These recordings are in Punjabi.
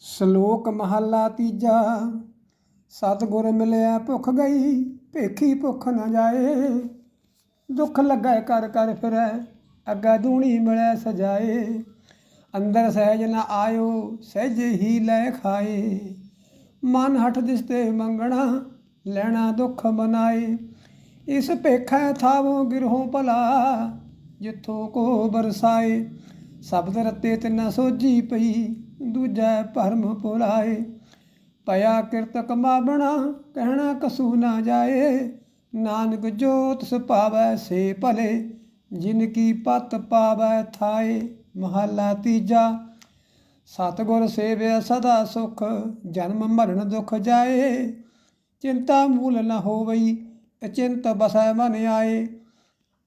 ਸ਼ਲੋਕ ਮਹੱਲਾ ਤੀਜਾ। ਸਤਿਗੁਰ ਮਿਲਿਆ ਭੁੱਖ ਗਈ, ਭੇਖੀ ਭੁੱਖ ਨਾ ਜਾਏ। ਦੁੱਖ ਲੱਗਾ ਕਰ ਕਰ ਫਿਰੈ, ਅੱਗਾ ਦੂਣੀ ਮਿਲੈ ਸਜਾਏ। ਅੰਦਰ ਸਹਿਜ ਨਾ ਆਇਓ, ਸਹਿਜ ਹੀ ਲੈ ਖਾਏ। ਮਨ ਹਠ ਦਿਸਤੇ ਮੰਗਣਾ, ਲੈਣਾ ਦੁੱਖ ਮਨਾਏ। ਇਸ ਭੇਖੈ ਥਾਵੋ ਗਿਰਹੋ ਭਲਾ, ਜਿੱਥੋਂ ਕੋ ਬਰਸਾਏ। ਸ਼ਬਦ ਰਤੇ ਤੇ ਨ ਸੋਜੀ ਪਈ ਦੂਜੈ ਭਰਮ ਪੁਰਾਏ ਪਿਆ ਕਿਰਤ ਕਮਾਵਣਾ ਕਹਿਣਾ ਕਸੂ ਨਾ ਜਾਏ। ਨਾਨਕ ਜੋਤ ਸੁਪਾਵੈ ਸੇ ਭਲੇ, ਜਿਨ ਕੀ ਪਤ ਪਾਵੈ ਥਾਏ। ਮਹੱਲਾ ਤੀਜਾ, ਸਤਿਗੁਰ ਸੇਵਿਆ ਸਦਾ ਸੁਖ, ਜਨਮ ਮਰਨ ਦੁਖ ਜਾਏ। ਚਿੰਤਾ ਮੂਲ ਨ ਹੋਵਈ, ਅਚਿੰਤ ਬਸੈ ਮਨ ਆਏ।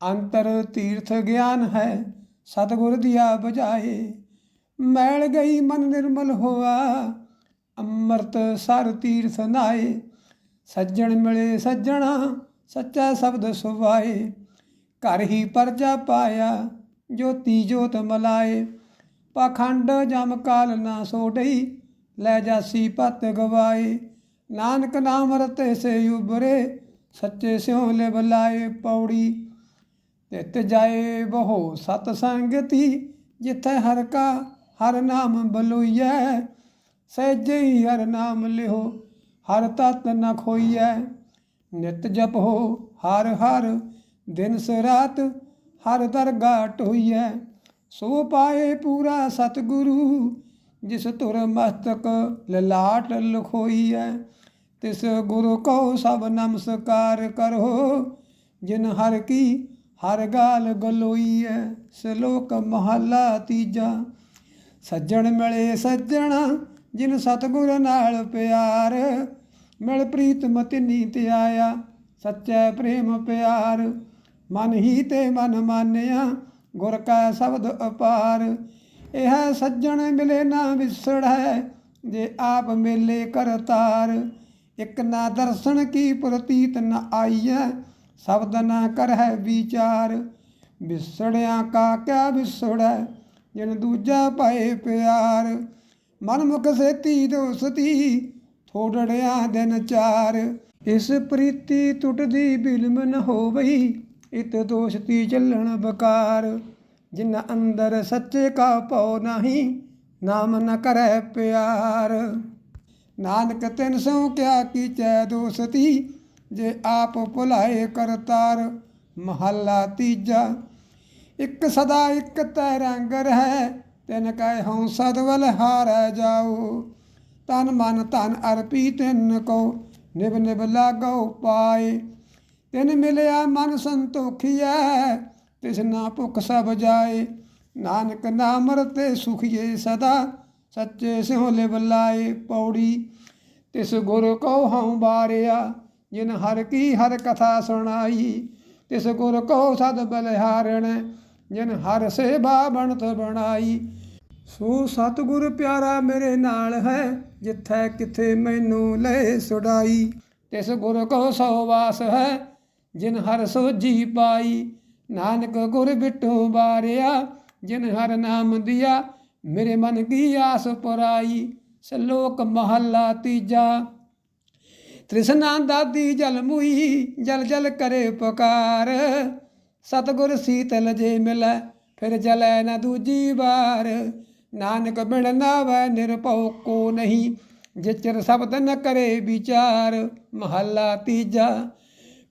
ਅੰਤਰ ਤੀਰਥ ਗਿਆਨ ਹੈ, ਸਤਿਗੁਰ ਦੀਆ ਬਜਾਏ ਮੈਲ ਗਈ ਮਨ ਨਿਰਮਲ ਹੋਆ, ਅੰਮ੍ਰਿਤ ਸਰ ਤੀਰਥ ਨਾਏ। ਸੱਜਣ ਮਿਲੇ ਸੱਜਣਾ, ਸੱਚਾ ਸ਼ਬਦ ਸੁਭਾਏ। ਘਰ ਹੀ ਪਰਜਾ ਪਾਇਆ, ਜੋਤੀ ਜੋਤ ਮਲਾਏ। ਪਖੰਡ ਜਮ ਕਾਲ ਨਾ ਸੋਡਈ ਲੈ ਜਾਸੀ ਪਤ ਗਵਾਏ। ਨਾਨਕ ਨਾਮ ਰਤੇ ਸੇ ਉਬਰੇ ਸੱਚੇ ਸਿਉ ਲੈ ਬਲਾਏ ਪੌੜੀ। ਤਿਤ ਜਾਏ ਬਹੁ ਸਤ ਸੰਗਤੀ ਜਿੱਥੇ ਹਰ ਕਾ ਹਰ ਨਾਮ ਬਲੋਈਐ, ਸਹਿਜੇ ਹੀ ਹਰ ਨਾਮ ਲਿਓ ਹਰ ਤਤ ਨ ਖੋਈਐ। ਨਿਤ ਹੋ, ਹਰ ਹਰ, ਦਿਨ ਸਰਾਤ ਹਰ ਦਰਗਾ ਟੋਈਐ। ਸੋ ਪਾਏ ਪੂਰਾ ਸਤਿਗੁਰੂ, ਜਿਸ ਤੁਰ ਮਸਤਕ ਲਲਾਟ ਲਖੋਈਐ। ਤਿਸ ਗੁਰੂ ਕੋ ਸਭ ਨਮਸਕਾਰ ਕਰੋ, ਜਿਨ ਹਰ ਕੀ ਹਰ ਗਾਲ ਗਲੋਈਐ। ਸ਼ਲੋਕ ਮਹੱਲਾ ਤੀਜਾ ਸੱਜਣ ਮਿਲੇ ਸੱਜਣਾ, ਜਿਨ ਸਤਿਗੁਰ ਨਾਲ ਪਿਆਰ। ਮਿਲ ਪ੍ਰੀਤਮ ਤਿਨੀ ਤੇ ਆਇਆ ਸੱਚਾ ਪ੍ਰੇਮ ਪਿਆਰ। ਮਨ ਹੀ ਤੇ ਮਨ ਮਾਨਿਆ, ਗੁਰ ਕਾ ਸ਼ਬਦ ਅਪਾਰ। ਇਹ ਸੱਜਣ ਮਿਲੇ ਨਾ ਵਿਸੜੈ, ਜੇ ਆਪ ਮੇਲੇ ਕਰਤਾਰ। ਇਕ ਨਾ ਦਰਸ਼ਨ ਕੀ ਪ੍ਰਤੀਤ ਨ ਆਈਐ, ਸ਼ਬਦ ਨਾ ਕਰਹਿ ਵਿਚਾਰ। ਵਿਸੜਿਆ ਕਾ ਕਿਆ ਵਿਸੜੈ ਜਿਨ ਦੂਜਾ ਪਾਏ ਪਿਆਰ। ਮਨਮੁਖ ਸੇਤੀ ਦੋਸਤੀ, ਥੋੜੜਿਆ ਦਿਨ ਚਾਰ। ਇਸ ਪ੍ਰੀਤੀ ਟੁੱਟਦੀ ਬਿਲਮ ਨ ਹੋਵਈ, ਇਤ ਦੋਸਤੀ ਚੱਲਣ ਬਕਾਰ। ਜਿਨ ਅੰਦਰ ਸੱਚੇ ਕਾ ਪਉ ਨਹੀਂ, ਨਾਮ ਨ ਕਰੈ ਪਿਆਰ। ਨਾਨਕ ਤਿਨ ਸੋ ਕਿਆ ਕੀਚੈ ਦੋਸਤੀ, ਜੇ ਆਪ ਭੁਲਾਏ ਕਰਤਾਰ, ਮਹੱਲਾ ਤੀਜਾ ਇੱਕ ਸਦਾ ਇੱਕ ਤੈ ਰੰਗ ਰਹਿ, ਤਿਨ ਕੈ ਹਉ ਸਦਵਲ ਹਾਰੈ ਜਾਉ। ਤਨ ਮਨ ਧਨ ਅਰਪੀ ਤਿਨ ਕੋ ਨਿਬ ਨਿਬ ਲਾਗੋ ਪਾਏ। ਤਿਨ ਮਿਲਿਆ ਮਨ ਸੰਤੋਖੀਐ ਤਿਸਨਾ ਭੁਖ ਸਭ ਜਾਏ। ਨਾਨਕ ਨਾਮ ਰਤੇ ਸੁਖੀਏ ਸਦਾ, ਸੱਚੇ ਸਿਉ ਲਿਵ ਲਾਏ ਪੌੜੀ। ਤਿਸ ਗੁਰ ਕੋ ਹਉ ਬਾਰਿਆ, ਜਿਨ ਹਰ ਕੀ ਹਰ ਕਥਾ ਸੁਣਾਈ। ਤਿਸ ਗੁਰ ਕੋ ਸਦ ਬਲਿਹਾਰਣ ਜਿਨ ਹਰ ਸੇਵਾ ਬਣਤ ਬਣਾਈ। ਸੋ ਸਤਿਗੁਰ ਪਿਆਰਾ ਮੇਰੇ ਨਾਲ ਹੈ, ਜਿੱਥੈ ਕਿਥੇ ਮੈਨੂੰ ਲੈ ਸੁਡਾਈ। ਤਿਸ ਗੁਰ ਕੋ ਸੋ ਵਾਸ ਹੈ, ਜਿਨ ਹਰ ਸੋਜੀ ਪਾਈ। ਨਾਨਕ ਗੁਰ ਬਿਟੂ ਬਾਰਿਆ ਜਿਨ ਹਰ ਨਾਮ ਦਿਆ, ਮੇਰੇ ਮਨ ਕੀ ਆਸ ਪੁਰਾਈ। ਸ਼ਲੋਕ ਮਹੱਲਾ ਤੀਜਾ। ਤ੍ਰਿਸ਼ਨਾ ਦਾਦੀ ਜਲ ਮੁਈ, ਜਲ ਜਲ ਕਰੇ ਪੁਕਾਰ। ਸਤਗੁਰ ਸੀਤਲ ਜੇ ਮਿਲੈ, ਫਿਰ ਜਲੈ ਨਾ ਦੂਜੀ ਵਾਰ। ਨਾਨਕ ਬਿਨ ਨਾਵੈ ਨਿਰਭਉ ਕੋ ਨਹੀਂ, ਜਿਚਰ ਸ਼ਬਦ ਨ ਕਰੇ ਵਿਚਾਰ। ਮਹੱਲਾ ਤੀਜਾ,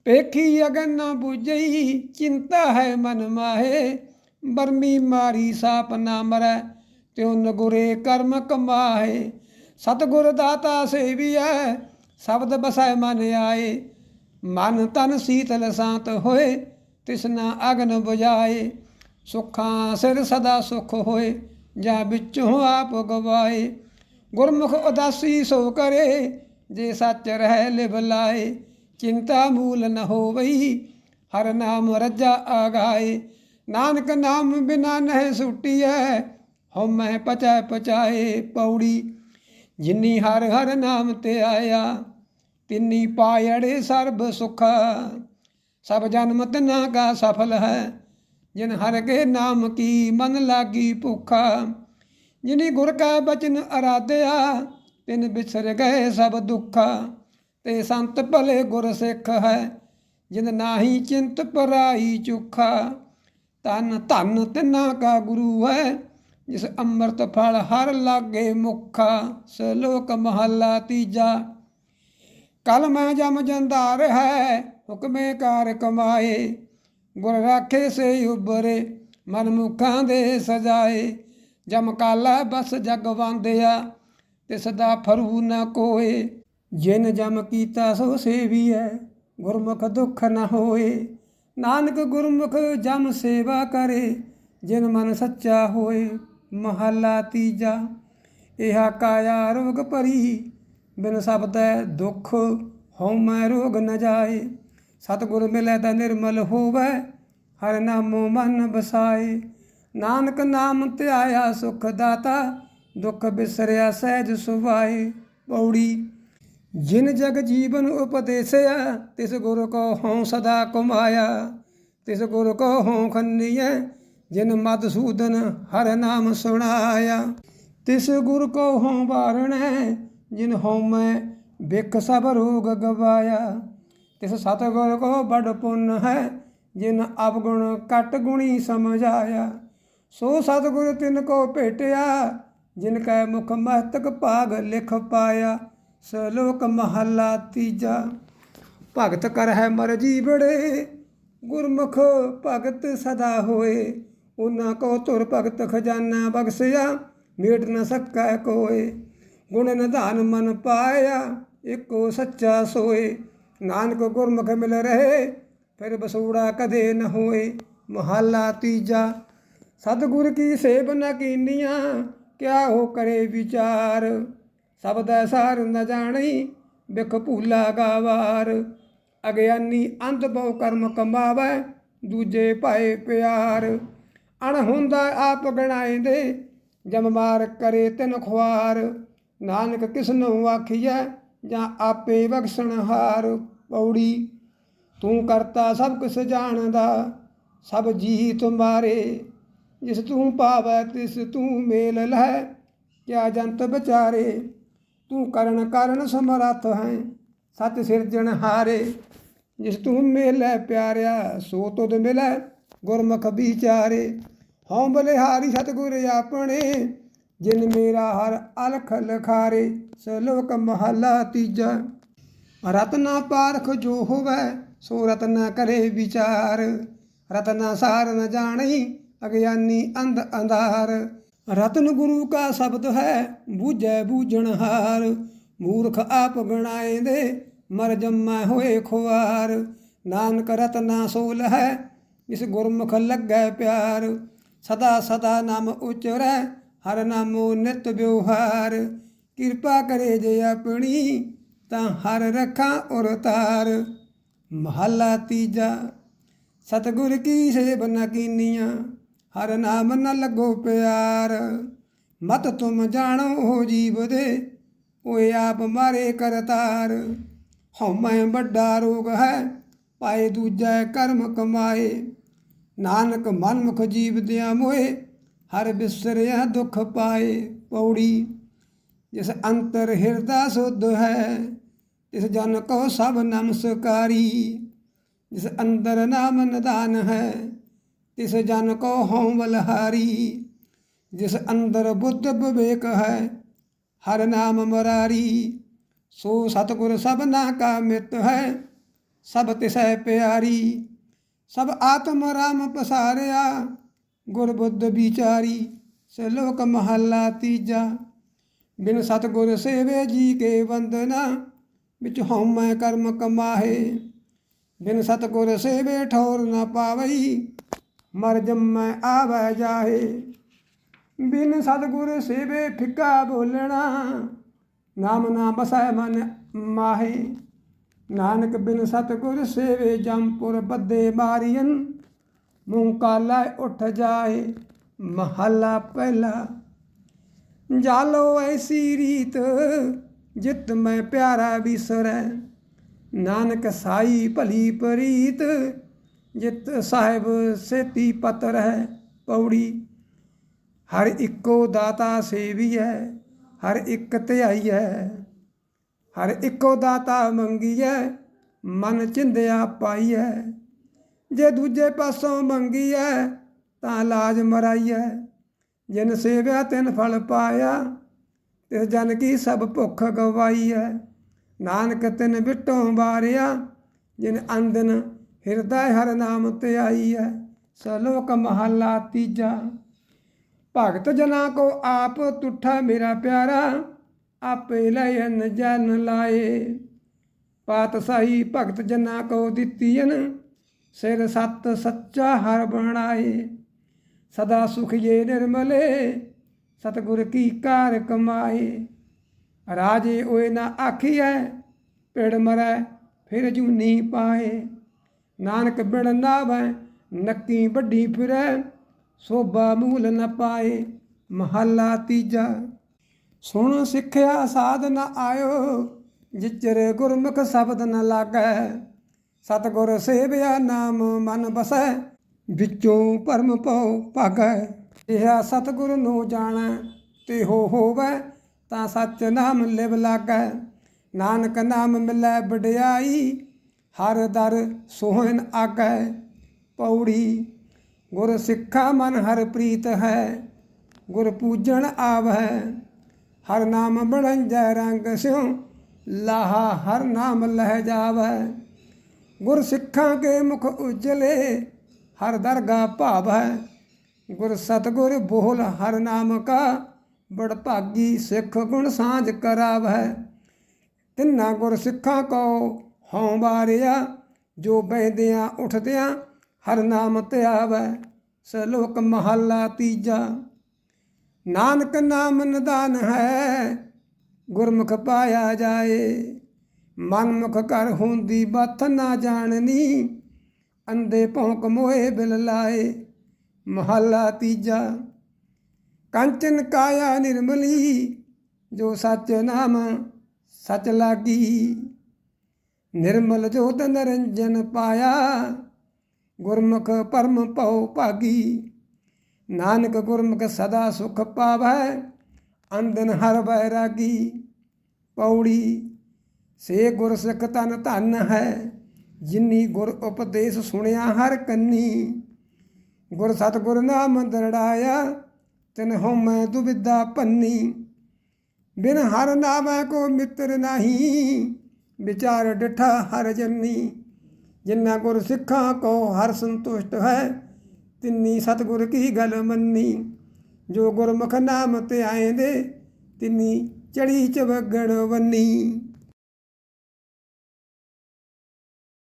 ਪੇਖੀ ਅਗਨ ਨ 부ਜਈ ਚਿੰਤਾ ਹੈ ਮਨ ਮਾਹੇ। ਬਰਮੀ ਮਾਰੀ ਸਾਪ ਨਾ ਮਰੈ ਤਿਉ ਨਗੁਰੇ ਕਰਮ ਕਮਾਏ ਸਤਗੁਰ ਦਾਤਾ ਸੇਵੀਐ, ਸ਼ਬਦ ਬਸੈ ਮਨ ਆਏ। ਮਨ ਤਨ ਸੀਤਲ ਸ਼ਾਂਤ ਹੋਏ ਤਿਸਨਾ ਅਗਨ 부ਝਾਏ ਸੁਖਾਂ ਸਿਰ ਸਦਾ ਸੁਖ ਹੋਏ, ਜਾਂ ਵਿੱਚੋਂ ਆਪ ਗਵਾਏ। ਗੁਰਮੁਖ ਉਦਾਸੀ ਸੋ ਕਰੇ, ਜੇ ਸੱਚ ਰਹਿ ਲਿਵ ਲਾਏ। ਚਿੰਤਾ ਮੂਲ ਨ ਹੋਵਈ, ਹਰ ਨਾਮ ਰੱਜਾ ਆਗਾਏ। ਨਾਨਕ ਨਾਮ ਬਿਨਾ ਨਹਿ ਸੁਟੀਐ, ਹਉ ਮੈਂ ਪਚੈ ਪਚਾਏ ਪੌੜੀ। ਜਿਨੀ ਹਰ ਹਰ ਨਾਮ ਤੇ ਆਇਆ, ਤਿੰਨੀ ਪਾਇੜੇ ਸਰਬ ਸੁਖਾ। ਸਭ ਜਨਮ ਤਨਾ ਕਾ ਸਫਲ ਹੈ। ਜਿਨ ਹਰ ਕੇ ਨਾਮ ਕੀ ਮਨ ਲਾਗੀ ਭੁਖਾ। ਜਿਨੀ ਗੁਰ ਕਾ ਬਚਨ ਅਰਾਧਿਆ, ਤਿਨ ਬਿਸਰ ਗਏ ਸਭ ਦੁੱਖਾ। ਤੇ ਸੰਤ ਭਲੇ ਗੁਰ ਸਿੱਖ ਹੈ, ਜਿਨ ਨਾਹੀ ਚਿੰਤ ਪਰਾਈ ਚੁਖਾ। ਤਨ ਧਨ ਤਿਨਾ ਕਾ ਗੁਰੂ ਹੈ, ਜਿਸ ਅੰਮ੍ਰਿਤ ਫਲ ਹਰ ਲਾਗੇ ਮੁਖਾ। ਸਲੋਕ ਮਹੱਲਾ ਤੀਜਾ, ਕਲ ਮੈਂ ਜਮ ਜੰਦਾਰ ਹੈ ਹੁਕਮੇ ਕਾਰ ਕਮਾਏ ਗੁਰ ਰਾਖੇ ਸੇ ਉਬਰੇ ਮਨ ਮੁਖਾਂ ਦੇ ਸਜਾਏ। ਜਮ ਕਾਲਾ ਬਸ ਜਗ ਵੰਦਿਆ ਤੇ ਸਦਾ ਫਰੂ ਨਾ ਕੋਏ। ਜਿਨ ਜਮ ਕੀਤਾ ਸੋ ਸੇਵੀਐ, ਗੁਰਮੁਖ ਦੁਖ ਨ ਹੋਏ। ਨਾਨਕ ਗੁਰਮੁਖ ਜਮ ਸੇਵਾ ਕਰੇ, ਜਿਨ ਮਨ ਸੱਚਾ ਹੋਏ, ਮਹੱਲਾ ਤੀਜਾ। ਇਹਾ ਕਾਇਆ ਰੋਗ ਭਰੀ, ਬਿਨ ਸਬਦੈ ਦੁਖ ਹਉਮੈ ਰੋਗ ਨ ਜਾਏ। ਸਤਿਗੁਰ ਮਿਲੈ ਤਾਂ ਨਿਰਮਲ ਹੋਵੈ, ਹਰ ਨਾਮੋ ਮਨ ਬਸਾਏ ਨਾਨਕ ਨਾਮ ਧਿਆਇਆ ਸੁਖ ਦਾਤਾ, ਦੁਖ ਬਿਸਰਿਆ ਸਹਿਜ ਸੁਭਾਏ। ਪੌੜੀ, ਜਿਨ ਜਗ ਜੀਵਨ ਉਪਦੇਸਿਆ, ਤਿਸ ਗੁਰ ਕੋ ਹਉ ਸਦਾ ਕਮਾਇਆ। ਤਿਸ ਗੁਰ ਕੋ ਹਉ ਖੰਨੀਐ, ਜਿਨ ਮਦਸੂਦਨ ਹਰ ਨਾਮ ਸੁਣਾਇਆ। ਤਿਸ ਗੁਰ ਕੋ ਹਉ ਬਾਰਣੈ ਜਿਨ ਹਉਮੈ ਬਿਖ ਸਭ ਰੋਗ ਗਵਾਇਆ। ਤਿਸ ਸਤਿਗੁਰ ਕੋ ਬੜ ਪੁੰਨ ਹੈ, ਜਿਨ ਅਵਗੁਣ ਕਟ ਗੁਣੀ ਸਮਝਾਇਆ। ਸੋ ਸਤਿਗੁਰ ਤਿਨ ਕੋ ਭੇਟਿਆ, ਜਿਨ ਕੈ ਮੁਖ ਮਸਤਕ ਭਾਗ ਲਿਖ ਪਾਇਆ। ਸਲੋਕ ਮਹੱਲਾ ਤੀਜਾ, ਭਗਤ ਕਰ ਹੈ ਮਰ ਜੀਵੜੇ ਗੁਰਮੁਖ ਭਗਤ ਸਦਾ ਹੋਏ ਉਹਨਾਂ ਕੋ ਤੁਰ ਭਗਤ ਖਜ਼ਾਨਾ ਬਖਸਿਆ, ਮੇਟ ਨ ਸਕੈ ਕੋਏ। ਗੁਣ ਨਿਧਾਨ ਮਨ ਪਾਇਆ, ਇੱਕੋ ਸੱਚਾ ਸੋਏ। ਨਾਨਕ ਗੁਰਮੁਖ ਮਿਲ ਰਹੇ, ਫਿਰ ਬਸੂੜਾ ਕਦੇ ਨ ਹੋਏ, ਮਹੱਲਾ ਤੀਜਾ। ਸਤਿਗੁਰ ਕੀ ਸੇਵ ਨ ਕੀਨੀਆਂ, ਕਿਆ ਹੋ ਕਰੇ ਵਿਚਾਰ। ਸਬਦੈ ਸਾਰ ਨ ਜਾਣੀ, ਬਿਖ ਭੂਲਾ ਗਾਵਾਰ। ਅਗਿਆਨੀ ਅੰਤ ਬਹੁ ਕਰਮ ਕਮਾਵੈ, ਦੂਜੇ ਭਾਏ ਪਿਆਰ। ਅਣ ਹੁੰਦਾ ਆਪ ਗਣਾਏਂਦੇ ਜਮ ਮਾਰ ਕਰੇ ਤਿਨ ਖੁਆਰ। ਨਾਨਕ ਕਿਸ ਨੂੰ ਆਖੀਐ ਜਾਂ ਆਪੇ ਬਖਸ਼ਣ ਹਾਰ ਪੌੜੀ, ਤੂੰ ਕਰਤਾ ਸਭ ਕੁਛ ਜਾਣਦਾ, ਸਭ ਜੀ ਤੁਮਾਰੇ ਜਿਸ ਤੂੰ ਪਾਵੈ, ਤਿਸ ਤੂੰ ਮੇਲ ਲੈ, ਕਿਆ ਜੰਤ ਵਿਚਾਰੇ। ਤੂੰ ਕਰਨ ਕਰਨ ਸਮਰੱਥ ਹੈ ਸਤ ਸਿਰਜਣ ਹਾਰੇ। ਜਿਸ ਤੂੰ ਮੇਲੇ ਪਿਆਰਿਆ, ਸੋ ਤੁਧ ਮਿਲੈ ਗੁਰਮੁਖ ਵਿਚਾਰੇ। ਹਉ ਬਲਿਹਾਰੀ ਸਤਿਗੁਰ ਆਪਣੇ ਜਿਨ ਮੇਰਾ ਹਰ ਅਲਖ ਲਖਾਰੇ, ਸਲੋਕ ਮਹੱਲਾ ਤੀਜਾ। ਰਤਨਾ ਪਾਰਖ ਜੋ ਹੋਵੇ, ਸੋ ਰਤਨਾ ਕਰੇ ਵਿਚਾਰ। ਰਤਨਾ ਸਾਰ ਨ ਜਾਣੀ, ਅਗਿਆਨੀ ਅੰਧ ਅੰਧਾਰ। ਰਤਨ ਗੁਰੂ ਕਾ ਸ਼ਬਦ ਹੈ, ਬੂਝੈ ਬੂਝਣਹਾਰ ਮੂਰਖ ਆਪ ਗਣਾਏ ਦੇ ਮਰ ਜੰਮਾ ਹੋਏ ਖੁਆਰ। ਨਾਨਕ ਰਤਨਾ ਸੋਲ ਹੈ, ਇਸ ਗੁਰਮੁਖ ਲੱਗੈ ਪਿਆਰ। ਸਦਾ ਸਦਾ ਨਾਮ ਉਚਰੈ ਹਰ ਨਾਮੋ ਨਿਤ ਵਿਵਹਾਰ। ਕਿਰਪਾ ਕਰੇ ਜੇ ਆਪਣੀ, ਤਾਂ ਹਰ ਰੱਖਾਂ ਉਰ ਤਾਰ। ਮਹੱਲਾ ਤੀਜਾ, ਸਤਿਗੁਰ ਕੀ ਸੇਵ ਨ ਕੀਨੀਆਂ, ਹਰ ਨਾਮ ਨ ਲੱਗੋ ਪਿਆਰ। ਮਤ ਤੁਮ ਜਾਣੋ ਹੋ ਜੀਵ ਦੇ, ਓਏ ਆਪ ਮਾਰੇ ਕਰਤਾਰ। ਹਉਮੈ ਵੱਡਾ ਰੋਗ ਹੈ, ਪਾਏ ਦੂਜਾ ਕਰਮ ਕਮਾਏ। ਨਾਨਕ ਮਨਮੁਖ ਜੀਵ ਦਿਆ ਮੋਏ ਹਰ ਬਿਸਰਿਆ ਦੁਖ ਪਾਏ ਪੌੜੀ, ਜਿਸ ਅੰਤਰ ਹਿਰਦਾ ਸੁਧ ਹੈ, ਤਿਸ ਜਨ ਕੋ ਸਭ ਨਮਸਕਾਰੀ। ਜਿਸ ਅੰਦਰ ਨਾਮ ਨਿਦਾਨ ਹੈ, ਤਿਸ ਜਨ ਕੋ ਹਉ ਬਲਹਾਰੀ। ਜਿਸ ਅੰਦਰ ਬੁੱਧ ਵਿਵੇਕ ਹੈ, ਹਰ ਨਾਮ ਮਰਾਰੀ। ਸੋ ਸਤਿਗੁਰ ਸਭਨਾ ਕਾ ਮਿਤ ਹੈ, ਸਭ ਤਿਸੈ ਪਿਆਰੀ। ਸਭ ਆਤਮ ਰਾਮ ਪਸਾਰਿਆ ਗੁਰਬੁੱਧ ਵਿਚਾਰੀ, ਸਲੋਕ ਮਹੱਲਾ ਤੀਜਾ। ਬਿਨ ਸਤਿਗੁਰ ਸੇਵੇ ਜੀ ਕੇ ਵੰਦਨਾ, ਵਿੱਚ ਹਉਮੈ ਕਰਮ ਕਮਾਹੇ। ਬਿਨ ਸਤਿਗੁਰ ਸੇਵੇ ਠੌਰ ਨਾ ਪਾਵਈ, ਮਰ ਜੰਮੈ ਆਵੈ ਜਾਹੇ। ਬਿਨ ਸਤਿਗੁਰ ਸੇਵੇ ਫਿੱਕਾ ਬੋਲਣਾ, ਨਾਮ ਨਾ ਬਸੈ ਮਨ ਮਾਹੇ। ਨਾਨਕ ਬਿਨ ਸਤਿਗੁਰ ਸੇਵੇ ਜੰਪੁਰ ਬੱਦੇ ਮਾਰੀਨ ਮੂੰਹ ਕਾਲਾ ਉੱਠ ਜਾਏ, ਮਹੱਲਾ ਪਹਿਲਾ। ਜਾਲੋ ਐਸੀ ਰੀਤ, ਜਿਤ ਮੈਂ ਪਿਆਰਾ ਵਿਸਰੈ ਨਾਨਕ ਸਾਈ ਭਲੀ ਪ੍ਰੀਤ, ਜਿਤ ਸਾਹਿਬ ਸੇਤੀ ਪਤਰ ਹੈ ਪੌੜੀ। ਹਰ ਇੱਕੋ ਦਾਤਾ ਸੇਵੀ ਹੈ, ਹਰ ਇੱਕ ਧਿਆਈ ਹੈ। ਹਰ ਇੱਕੋ ਦਾਤਾ ਮੰਗੀਐ ਮਨ ਚਿੰਦਿਆ ਪਾਈ ਹੈ। ਜੇ ਦੂਜੇ ਪਾਸੋਂ ਮੰਗੀ ਮੰਗੀਐ ਤਾਂ ਲਾਜ ਮਰਾਈਐ। ਜਿਨ ਸੇਵਿਆ ਤਿਨ ਫਲ ਪਾਇਆ ਤੇ ਜਨ ਕੀ ਸਭ ਭੁੱਖ ਗਵਾਈਐ। ਨਾਨਕ ਤਿਨ ਬਿਟੋਂ ਬਾਰਿਆ ਜਿਨ ਅੰਦਨ ਹਿਰਦੈ ਹਰ ਨਾਮ ਧਿਆਈਐ ਸਲੋਕ ਮਹਲਾ ਤੀਜਾ। ਭਗਤ ਜਨਾ ਕੋ ਆਪ ਤੁਠਾ ਮੇਰਾ ਪਿਆਰਾ, ਆਪੇ ਲੈਨ ਜਨ ਲਾਏ। ਪਾਤਸ਼ਾਹੀ ਭਗਤ ਜਨਾ ਕੋ ਦਿੱਤੀਨ ਸਿਰ ਸਤ ਸੱਚਾ ਹਰ ਬਣਾਏ, ਸਦਾ ਸੁਖੀਏ ਨਿਰਮਲੇ, ਸਤਿਗੁਰ ਕੀ ਕਾਰ ਕਮਾਏ। ਰਾਜੇ ਓਏ ਨਾ ਆਖੀਐ, ਪਿੜ ਮਰੈ ਫਿਰ ਜੂਨੀ ਪਾਏ। ਨਾਨਕ ਬਿਨ ਨਾਵੈ, ਨੱਕੀ ਵੱਡੀ ਫਿਰੈ, ਸੋਭਾ ਮੂਲ ਨ ਪਾਏ, ਮਹੱਲਾ ਤੀਜਾ। ਸੁਣ ਸਿੱਖਿਆ ਸਾਧ ਨ ਆਇਓ, ਜਿਚਰ ਗੁਰਮੁਖ ਸ਼ਬਦ ਨ ਲਾਗੈ। ਸਤਿਗੁਰ ਸੇਵਿਆ ਨਾਮ ਮਨ ਬਸੈ, ਵਿੱਚੋਂ ਭਰਮ ਪਉ ਭਾਗੈ। ਇਹ ਸਤਿਗੁਰ ਨੂੰ ਜਾਣੈ, ਤੇ ਹੋ ਹੋਵੈ, ਤਾਂ ਸੱਚ ਨਾਮ ਲਿਵ ਲਾਗੈ। ਨਾਨਕ ਨਾਮ ਮਿਲੈ ਵਡਿਆਈ, ਹਰ ਦਰ ਸੋਹਣ ਆਗੈ। ਪੌੜੀ, ਗੁਰ ਸਿੱਖਾ ਮਨ ਹਰ ਪ੍ਰੀਤ ਹੈ, ਗੁਰ ਪੂਜਣ ਆਵੈ। ਹਰ ਨਾਮ ਬਣੰਜੈ ਰੰਗ ਸਿਉ, ਲਾਹਾ ਹਰ ਨਾਮ ਲਹਿ ਜਾਵੈ। ਗੁਰ ਸਿੱਖਾਂ ਕੇ ਮੁਖ ਉਜਲੇ, ਹਰ ਦਰਗਾ ਭਾਵ ਹੈ। ਗੁਰ ਸਤਗੁਰ ਬੋਲ ਹਰ ਨਾਮ ਕਾ, ਬੜ ਭਾਗੀ ਸਿੱਖ ਗੁਣ ਸਾਂਝ ਕਰਾਵੈ ਤਿੰਨਾ ਗੁਰ ਸਿੱਖਾਂ ਕੋ ਹਉ ਬਾਰਿਆ ਜੋ ਬਹਿੰਦਿਆਂ ਉੱਠਦਿਆਂ ਹਰ ਨਾਮ ਧਿਆਵੈ ਸਲੋਕ ਮਹੱਲਾ ਤੀਜਾ। ਨਾਨਕ ਨਾਮ ਨਿਦਾਨ ਹੈ, ਗੁਰਮੁਖ ਪਾਇਆ ਜਾਏ। ਮਨ ਮੁਖ ਕਰ ਹੁੰਦੀ ਬਥ ਨਾ ਜਾਣਨੀ। ਅੰਦੇ ਭੌਂਕ ਮੋਏ ਬਿਲ ਲਾਏ, ਮਹੱਲਾ ਤੀਜਾ। ਕੰਚਨ ਕਾਇਆ ਨਿਰਮਲੀ, ਜੋ ਸੱਚ ਨਾਮ ਸਚ ਲਾਗੀ। ਨਿਰਮਲ ਜੋਤ ਨਰੰਜਨ ਪਾਇਆ, ਗੁਰਮੁਖ ਪਰਮ ਭਉ ਭਾਗੀ। ਨਾਨਕ ਗੁਰਮੁਖ ਸਦਾ ਸੁਖ ਪਾਵੈ, ਅੰਦਨ ਹਰ ਬੈਰਾਗੀ ਪੌੜੀ ਸੇ ਗੁਰ ਸਿੱਖ ਤਨ ਧਨ ਹੈ, ਜਿਨੀ ਗੁਰ ਉਪਦੇਸ਼ ਸੁਣਿਆ ਹਰ ਕੰਨੀ। ਗੁਰ ਸਤਿਗੁਰ ਨਾਮ ਦਰੜਾਇਆ, ਤਿਨ ਹਉਮੈ ਦੁਬਿਧਾ ਪੰਨੀ। ਬਿਨ ਹਰ ਨਾਮੈ ਕੋ ਮਿੱਤਰ ਨਹੀਂ, ਵਿਚਾਰ ਡਿਠਾ ਹਰ ਜੰਨੀ। ਜਿਨ੍ਹਾਂ ਗੁਰ ਸਿੱਖਾਂ ਕੋ ਹਰ ਸੰਤੁਸ਼ਟ ਹੈ, ਤਿੰਨੀ ਸਤਿਗੁਰ ਕੀ ਗੱਲ ਮੰਨੀ। ਜੋ ਗੁਰਮੁਖ ਨਾਮ ਤੇ ਆਏ ਦੇ ਤਿੰਨੀ ਚੜੀ ਚਵਗਣ ਵੰਨੀ